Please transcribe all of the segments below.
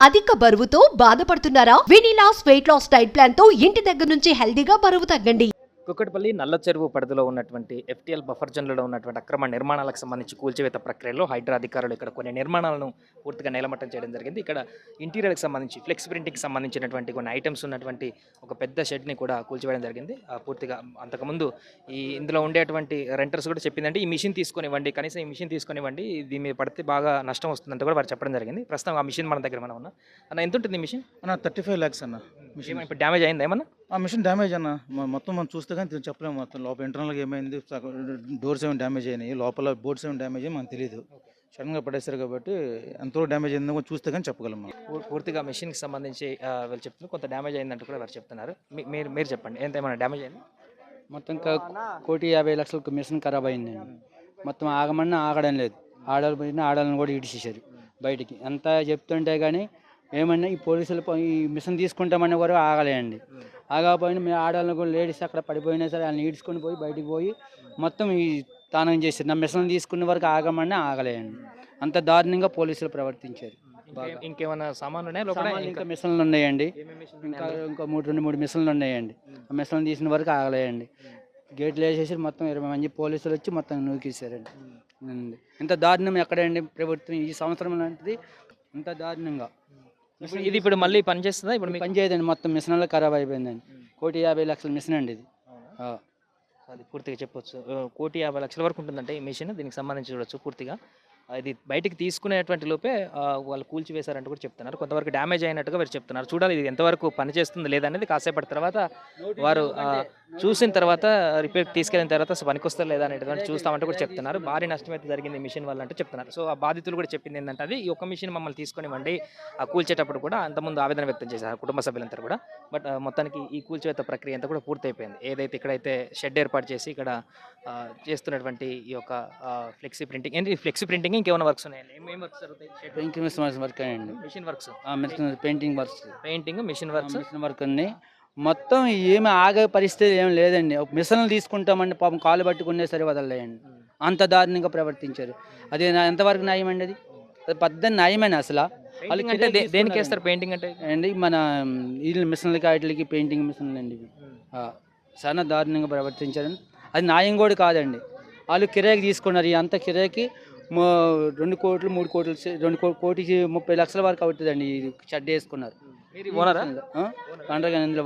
అధిక బరువుతో బాధపడుతున్నారా? వెనీలాస్ వెయిట్ లాస్ డైట్ ప్లాన్తో ఇంటి దగ్గర నుంచి హెల్దీగా బరువు తగ్గండి. కుక్కటిపల్లి నల్ల చెరువు పరిధిలో ఉన్నటువంటి ఎఫ్టీఎల్ బఫర్ జోన్లలో ఉన్నటువంటి అక్రమ నిర్మాణాలకు సంబంధించి కూల్చివేత ప్రక్రియలో హైడ్రా అధికారులు ఇక్కడ కొన్ని నిర్మాణాలను పూర్తిగా నేలమట్టం చేయడం జరిగింది. ఇక్కడ ఇంటీరియర్కి సంబంధించి ఫ్లెక్స్ ప్రింటింగ్కి సంబంధించినటువంటి కొన్ని ఐటమ్స్ ఉన్నటువంటి ఒక పెద్ద షెడ్ని కూడా కూల్చివేయడం జరిగింది. ఆ, పూర్తిగా అంతకుముందు ఈ ఇందులో ఉండేటువంటి రెంటర్స్ కూడా చెప్పిందంటే ఈ మిషన్ తీసుకునివ్వండి కనీసం ఈ మిషన్ తీసుకునివ్వండి దీని మీద పడితే బాగా నష్టం వస్తుందంటే కూడా వారు చెప్పడం జరిగింది. ప్రస్తుతం ఆ మిషన్ మన దగ్గర మనం ఉన్నా. అన్న ఎంత ఉంటుంది ఈ మిషన్? అన్న థర్టీ ఫైవ్ ల్యాక్స్ అన్న. మిషన్ ఇప్పుడు డ్యామేజ్ అయిందా ఏమన్నా? ఆ మిషన్ డ్యామేజ్ అన్న. మొత్తం మనం చూస్తే కానీ చెప్పలేము మొత్తం లోపల ఇంటర్నల్గా ఏమైంది డోర్స్ ఏమైనా డ్యామేజ్ అయినాయి లోపల బోర్డ్స్ ఏమైనా డ్యామేజ్ అయ్యి మనకు తెలియదు సడన్గా పడేస్తారు కాబట్టి ఎంతో డ్యామేజ్ అయిందో కూడా చూస్తే కానీ చెప్పగలం మనం. పూర్తిగా మెషిన్కి సంబంధించి వీళ్ళు చెప్తున్నారు. కొంత డ్యామేజ్ అయిందంటూ కూడా వారు చెప్తున్నారు. మీరు మీరు చెప్పండి. ఎంత ఏమైనా డ్యామేజ్ అయింది? మొత్తం కోటి యాభై లక్షలకు మిషన్ ఖరాబ్ అయింది. మొత్తం ఆగమన్నా ఆగడం లేదు. ఆడాలి పోయినా ఆడాలని కూడా ఇడిచేశారు బయటికి. ఎంత చెప్తుంటే కానీ ఏమన్నా ఈ పోలీసులు ఈ మిషన్ తీసుకుంటామన్న వరకు ఆగలేండి ఆగకపోయినా మేము ఆడాలని కూడా లేడీస్ అక్కడ పడిపోయినా సరే వాళ్ళని ఈడ్చుకొని పోయి బయటికి పోయి మొత్తం ఈ తానం చేశారు నా మిషన్ తీసుకున్న వరకు ఆగమన్నా ఆగలేండి అంత దారుణంగా పోలీసులు ప్రవర్తించారు. ఇంకే- ఇంకేమైనా సామాన్లు ఉన్నాయా ఇంకా మిషన్లు ఉన్నాయండి. ఇంకా? ఇంకా మూడు రెండు మూడు మిషన్లు ఉన్నాయండి. ఆ మిషన్లు తీసిన వరకు ఆగలేయండి గేట్లు వేసేసి మొత్తం ఇరవై మంది పోలీసులు వచ్చి మొత్తం నూకేశారండి. ఇంత దారుణం ఎక్కడండి ప్రభుత్వం ఈ సంవత్సరం లాంటిది? ఇంత దారుణంగా. ఇప్పుడు ఇది ఇప్పుడు మళ్ళీ పని చేస్తుందా? ఇప్పుడు మీకు పని చేయదండి మొత్తం మిషన్లో ఖరాబ్ అయిపోయిందండి. కోటి యాభై లక్షల మిషన్ అండి ఇది. అది పూర్తిగా చెప్పొచ్చు. కోటి యాభై లక్షల వరకు ఉంటుందంటే ఈ మిషన్ దీనికి సంబంధించి చూడొచ్చు పూర్తిగా. అది బయటికి తీసుకునేటువంటి లోపే వాళ్ళు కూల్చివేశారంటూ కూడా చెప్తున్నారు. కొంతవరకు డ్యామేజ్ అయినట్టుగా వీరు చెప్తున్నారు. చూడాలి ఇది ఎంతవరకు పనిచేస్తుంది లేదనేది కాసేపటి తర్వాత వారు చూసిన తర్వాత రిపేర్ తీసుకెళ్ళిన తర్వాత అసలు పనికొస్తా లేదా అనేటువంటి చూస్తామంటే కూడా చెప్తున్నారు. భారీ నష్టం అయితే జరిగింది మిషన్ వల్ల అంటే చెప్తున్నారు. సో ఆ బాధితులు కూడా చెప్పింది ఏంటంటే అది ఈ ఒక్క మిషన్ మమ్మల్ని తీసుకొనివ్వండి. ఆ కూల్చేటప్పుడు కూడా అంతకుముందు ఆవేదన వ్యక్తం చేశారు కుటుంబ సభ్యులంతా కూడా. బట్ మొత్తానికి ఈ కూల్చివేత ప్రక్రియ అంతా కూడా పూర్తయిపోయింది. ఏదైతే ఇక్కడైతే షెడ్ ఏర్పాటు చేసి ఇక్కడ చేస్తున్నటువంటి ఈ యొక్క ఫ్లెక్సీ ప్రింటింగ్ ఏంటి ఫ్లెక్సీ ప్రింటింగ్ ఇంకేమైనా వర్క్స్ ఉన్నాయండి ఏమేమి వర్క్స్ జరుగుతాయి? మిషన్ వర్క్ అండి machine works machine painting works painting machine works machine work ఉంది. మొత్తం ఏమి ఆగే పరిస్థితి ఏం లేదండి. ఒక మిషన్లు తీసుకుంటామండి పాపం కాలు పట్టుకునే సరే వదలలేయండి. అంత దారుణంగా ప్రవర్తించారు. అది నా- ఎంతవరకు న్యాయం అండి అది? అది పెద్ద న్యాయమేనా అసలు? అంటే దేనికి వేస్తారు పెయింటింగ్ అంటే? అండి మన వీళ్ళ మిషన్లకి వాటికి పెయింటింగ్ మిషన్లు అండి చాలా దారుణంగా ప్రవర్తించారు అది న్యాయం కూడా కాదండి. వాళ్ళు కిరాయికి తీసుకున్నారు. ఈ అంత కిరాయికి రెండు కోట్లు మూడు కోట్లు రెండు కో- కోటికి ముప్పై లక్షల వరకు అవుతుందండి. షెడ్ వేసుకున్నారు. ఓనరా? కానీ ఇందులో.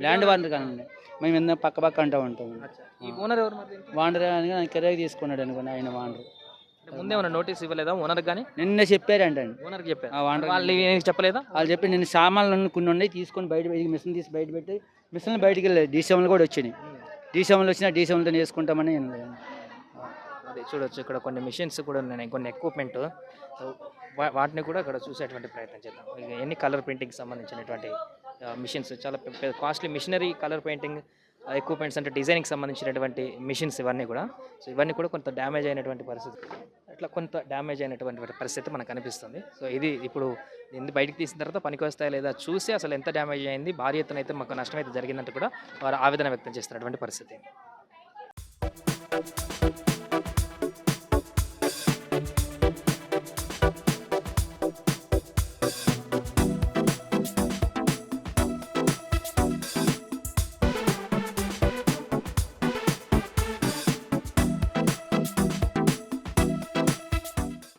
ల్యాండ్ వాండర్ కానీ మేము ఎంత పక్క పక్క అంటూ ఉంటాం. ఓనర్ ఎవరు? వాండర్ ఆయన కిరాయికి తీసుకున్నాడు అనుకోండి ఆయన వాండర్ ముందే నోటీస్ ఇవ్వలేదా ఓనర్ కానీ నిన్న చెప్పారంటండి. ఓనర్కి చెప్పారు. వాళ్ళు చెప్పలేదా? వాళ్ళు చెప్పి నేను సామాన్లు కొన్ని ఉన్నాయి తీసుకొని బయట పెట్టి మిషన్ తీసి బయట పెట్టి మిషన్లు బయటికి వెళ్ళాయి. డీసీఎంలు కూడా వచ్చినాయి. డీసీఎంలు వచ్చినా డీసీఎంలతో వేసుకుంటామని నేను అదే చూడొచ్చు ఇక్కడ కొన్ని మిషన్స్ కూడా ఉన్నాయి కొన్ని ఎక్విప్మెంట్ వాటిని కూడా ఇక్కడ చూసేటువంటి ప్రయత్నం చేద్దాం. ఇక ఎన్ని కలర్ ప్రింటింగ్ సంబంధించినటువంటి మిషన్స్ చాలా costly machinery colour painting equipments అంటే డిజైనింగ్ సంబంధించినటువంటి మిషన్స్ ఇవన్నీ కూడా. సో ఇవన్నీ కూడా కొంత డ్యామేజ్ అయినటువంటి పరిస్థితి. అట్లా కొంత డ్యామేజ్ అయినటువంటి పరిస్థితి మనకు అనిపిస్తుంది. సో ఇది ఇప్పుడు ఎందుకు బయటకు తీసిన తర్వాత పనికి వస్తాయా లేదా చూసి అసలు ఎంత డ్యామేజ్ అయింది భారీ ఎత్తున అయితే మాకు నష్టం అయితే జరిగిందంటే కూడా వారు ఆవేదన వ్యక్తం చేస్తున్నటువంటి పరిస్థితి.